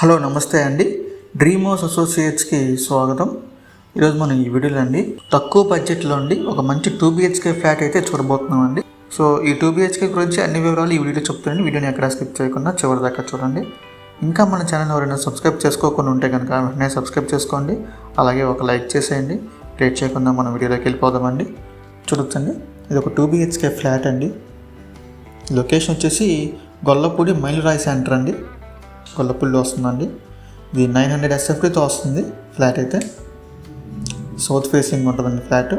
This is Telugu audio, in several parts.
హలో నమస్తే అండి. డ్రీమోస్ అసోసియేట్స్కి స్వాగతం. ఈరోజు మనం ఈ వీడియోలో అండి తక్కువ బడ్జెట్లో అండి ఒక మంచి టూ బిహెచ్కే ఫ్లాట్ అయితే చూడబోతున్నాం అండి సో ఈ టూ బిహెచ్కే గురించి అన్ని వివరాలు ఈ వీడియోలో చెప్తానండి. వీడియోని ఎక్కడ స్కిప్ చేయకుండా చివరి దాకా చూడండి. ఇంకా మన ఛానల్ ఎవరైనా సబ్స్క్రైబ్ చేసుకోకుండా ఉంటే కనుక వెంటనే సబ్స్క్రైబ్ చేసుకోండి. అలాగే ఒక లైక్ చేసేయండి. లేట్ చేయకుండా మనం వీడియోలోకి వెళ్ళిపోదామండి. చూడొచ్చండి. ఇది ఒక టూ బిహెచ్కే ఫ్లాట్ అండి. లొకేషన్ వచ్చేసి గొల్లపూడి మైలురాయి సెంటర్ అండి. గొల్లపూడిలో వస్తుందండి. ఇది నైన్ హండ్రెడ్ ఎస్ఎఫ్టీతో వస్తుంది ఫ్లాట్ అయితే. సౌత్ ఫేసింగ్ ఉంటుందండి ఫ్లాట్.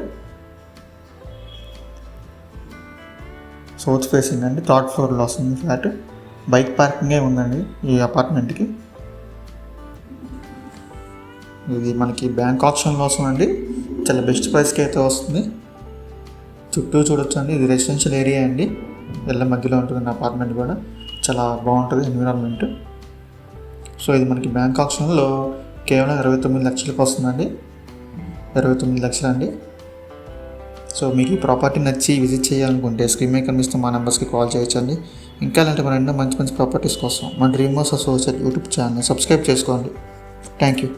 సౌత్ ఫేసింగ్ అండి థర్డ్ ఫ్లోర్లో వస్తుంది ఫ్లాట్. బైక్ పార్కింగే ఉందండి ఈ అపార్ట్మెంట్కి. ఇది మనకి బ్యాంక్ ఆప్షన్లో వస్తుందండి. చాలా బెస్ట్ ప్రైస్కి అయితే వస్తుంది. చుట్టూ చూడొచ్చండి ఇది రెసిడెన్షియల్ ఏరియా అండి. వెళ్ళ మధ్యలో ఉంటుంది అపార్ట్మెంట్ కూడా. చాలా బాగుంటుంది ఎన్విరాన్మెంట్ సో ఇది మనకి బ్యాంక్ ఆప్షన్లో కేవలం ఇరవై తొమ్మిది లక్షలకు వస్తుందండి. ఇరవై తొమ్మిది లక్షలు అండి. సో మీకు ఈ ప్రాపర్టీ నచ్చి విజిట్ చేయాలనుకుంటే స్క్రీన్ మీద కనిపిస్తున్న మా నెంబర్స్కి కాల్ చేయొచ్చండి. ఇంకా ఇలాంటి మన ఎన్నో మంచి మంచి ప్రాపర్టీస్ కోసం మా డ్రీమర్స్ అసోసియేట్ యూట్యూబ్ ఛానల్ని సబ్స్క్రైబ్ చేసుకోండి. Thank you.